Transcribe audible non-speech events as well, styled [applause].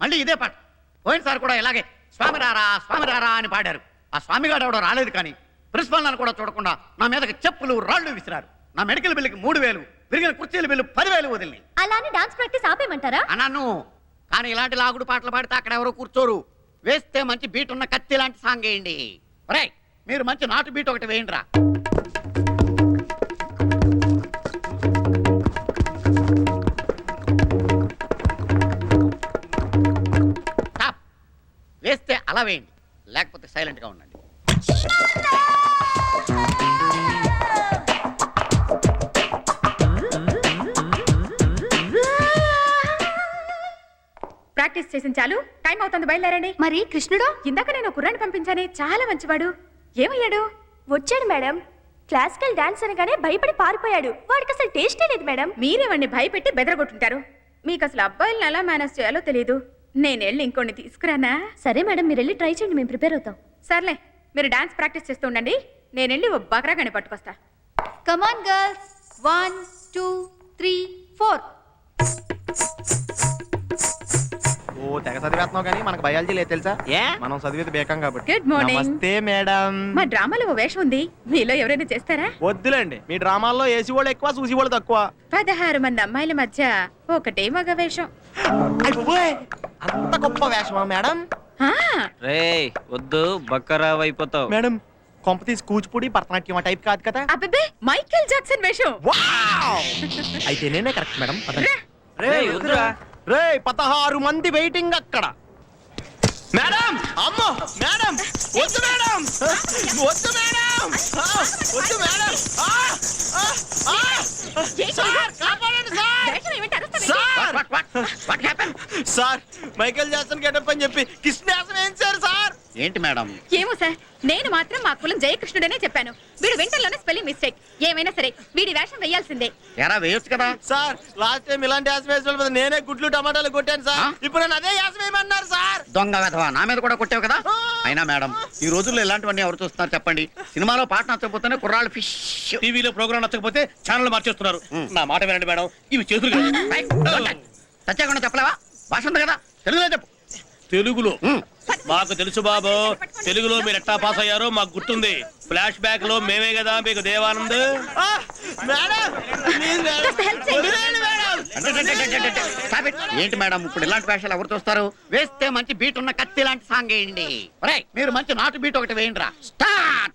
మళ్ళీ ఇదే పాట. పోయినసారి కూడా ఇలాగే స్వామి రారా స్వామి రారా అని పాడారు. ఆ స్వామిగాడు ఎవడో రాలేదు కానీ ప్రిన్సిపల్ నన్ను కూడా చూడకుండా నా మీదకి చెప్పులు రాళ్ళు విసిరారు. నా మెడికల్ బిల్లుకి మూడు వేలు విరిగిన కుర్చీల బిల్లు పదివేలు వదిలి అలానే డాన్స్ ప్రాక్టీస్ ఆపేయమంటారా? అన్నాను. కానీ ఇలాంటి లాగుడు పాటలు పాడితే అక్కడ ఎవరు కూర్చోరు. వేస్తే మంచి బీట్ ఉన్న కత్తి లాంటి సాంగ్ వేయండి. ఒరేయ్ మీరు మంచి నాటు బీట్ ఒకటి వేయండి రా వేస్తే అలా వేయండి. లేకపోతే సైలెంట్గా ఉండండి. ప్రాక్టీస్ చేసిన చాలు. టైం అవుతుంది బయలుదేరండి. మరి కృష్ణుడు? ఇందాక నేను కుర్రాన్ని పంపించానే చాలా మంచివాడు. ఏమయ్యాడు? వచ్చాడు మేడం. క్లాసికల్ డాన్స్ అనగానే భయపడి పారిపోయాడు. వాడికి అసలు టేస్టే లేదు మేడం. మీరే వాడిని భయపెట్టి బెదరగొట్టుంటారు. మీకు అసలు అబ్బాయిలను ఎలా మేనేజ్ చేయాలో తెలియదు నేను వెళ్ళి ఇంకొన్ని తీసుకురానా? సరే మేడం. మీరు వెళ్ళి ట్రై చేయండి. మేము ప్రిపేర్ అవుతాం. సర్లే. మీరు డాన్స్ ప్రాక్టీస్ చేస్తూ ఉండండి. నేను వెళ్ళి ఓ బకరాగాని పట్టుకొస్తా. Come on girls one two three four తెగ చదివేస్తున్నావు కానీ మనకు బయాలజీ లేదు తెలుసా? ఏ? మనం చదివేది బేకం కాబట్టి. Good morning. నమస్తే మేడం మా డ్రామాలో ఓ వేషం ఉంది. మీలో ఎవరైనా చేస్తారా? వద్దులేండి. మీ డ్రామాల్లో ఏసీ వాళ్ళు ఎక్కువ చూసి వాళ్ళు తక్కువ. పదహారు మంది అమ్మాయిల మధ్య ఒకటే మగ వేషం. అయ్ బాబోయ్, అంత గొప్ప వేషమా మేడం ఆ, రేయ్ వద్దు బక్కరావు అయిపోతావు. మేడం కొంప తీసి కూచిపూడి భరతనాట్యం ఆ టైప్ కాదు కదా? అబ్బబ్బే మైకేల్ జాక్సన్ వేషం. వావ్! [laughs] అయితే నేనే కరెక్ట్ మేడం పదండి. రేయ్ వద్దురా. రే పదహారు మంది వెయిటింగ్ అక్కడ. మేడం! అమ్మో! మేడం! వద్దు మేడం! వద్దు మేడం! వద్దు madam! Sir Michael Jackson getup అని చెప్పి కృష్ణాసం ఏం సార్ సార్? ఏంటి మేడం? ఏమో సార్ నేను మాత్రం మా కులం జయకృష్ణుడనే చెప్పాను. వీడు వెంటర్లోనే స్పెల్లింగ్ మిస్టేక్. ఏమైనా సరే వీడి వేషం వేయాల్సిందే. ఎరా వేయొచ్చు కదా? సార్ లాస్ట్ టైం ఇలాంటి యాసం వేసిన నేనే గుడ్లు టమాటాలు కొట్టాను సార్? ఇప్పుడు నన్ను అదే యాసం వేయమన్నారు సార్. దొంగ వెధవా? నా మీద కూడా కొట్టావు కదా? అయినా మేడం ఈ రోజుల్లో ఇలాంటివన్నీ ఎవరు చూస్తున్నారు చెప్పండి? సినిమాలో పాట నచ్చకపోతేనే కుర్రాళ్ళు ఫిష్ టీవీలో ప్రోగ్రామ్ నచ్చకపోతే ఛానల్ మార్చేస్తున్నారు. మ్. నా మాట వినండి మేడం ఇవి చేతులు కాదు. చచ్చాకుండా చెప్పలేవా? భాష ఉంది కదా? తెలుగులో చెప్పు. తెలుగులో. మాకు తెలుసు బాబు తెలుగులో మీరు ఎట్టా పాస్ అయ్యారో మాకు గుర్తుంది. ఫ్లాష్ బ్యాక్లో మేమే కదా మీకు దేవానంద్. ఏంటి మేడం ఇప్పుడు ఇలాంటి వేషాలు ఎవరు చూస్తారు వేస్తే మంచి బీట్ ఉన్న కత్తి లాంటి సాంగ్ వేయండి. మీరు మంచి నాటు బీట్ ఒకటి వేయండి రా స్టార్ట్